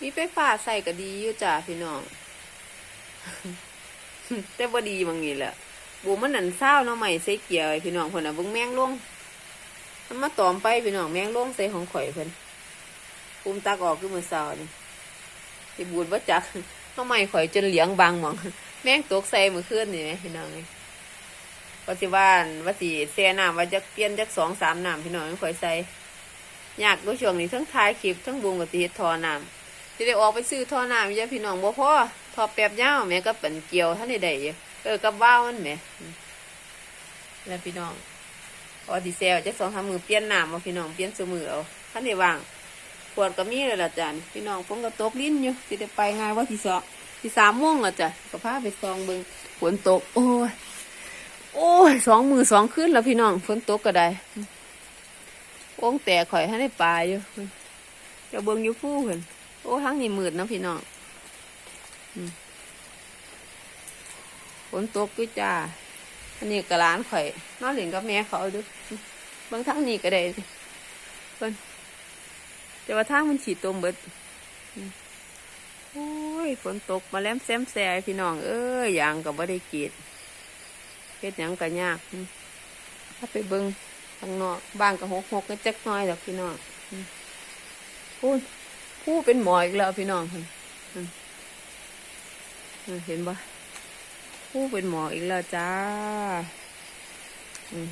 มีไฟฟ้าใส่ก็ดีอยู่จ้าพี่น้อง แต่บ่ดีบางนี้แหละบูมันนั่นเศร้าเนาะใหม่ใส่เกียร์พี่น้องเพิ่นน่ะเบิ่งแมงลงมันมาตอมไปพี่น้องแมงลงใส่ของข่อยเพิ่นภูมตักออกคือมือเช้านี่สิบูดบ่จักเนาะใหม่ข่อยจนเหลียงบางหม่อง แมงตกใส่มื้อคืนนี่แหมพี่น้องเอ้ยว่าสิว่านว่าสิแช่น้ำว่าจะเปลี่ยนจักสองสามน้ำพี่น้องข่อยใส่ ยากด้วยช่วงนี้ทั้งท้ายคลิปทั้งบุงก็สิเฮ็ดทอน้ำจะได้ออกไปซื้อทอน้ำอยาพี่น้องบ่พอทอแป๊บยาแม่ก็เป็นเกี่ยวท่านใดได้อยู่เออกับว่าวมันแหม่แล้วพี่น้องพอดีเซลจะสองสามมือเปลี่ยนน้ำเอาพี่น้องเปลี่ยนสมือเอาท่านใดว่างขวดก็มีเลยละจ้ะพี่น้องผมก็ตกลิ้นอยู่สิได้ไปงานว่าที่สองที่สามโมงอะจ้ะก็พาไปซองเบิ่งฝนตก โอ้ยโอ้ยสองมือสองคืนแล้วพี่น้องฝนตกก็ได้ โอ่งแตกข่อยให้ได้ปลาอยู่จะเบิ่งอยู่ผู้เพิ่นโอ้ทั้งนี่มืดนะพี่น้องฝนตกด้วยจ้า อันนี้ก็ร้านข่อยนอนเล่นกับแม่เขาดูบางทั้งนี้ก็ได้เพิ่นแต่ว่าทางมันฉีดตมเบิดโอ้ยฝนตกมาแล้วแซมแซพี่น้อง เอ้ยยางก็บ่ได้กีดเฮ็ดหยังก็ยากถ้าไปเบิ่ง ข้างนอกบ้างก็หกหกก็จักหน้อยดอกพี่น้องอืมพูดพูดเป็นหมออีกแล้วพี่น้องเพิ่นอืมอืมเห็นปะพูดเป็นหมออีกแล้วจ้า อืม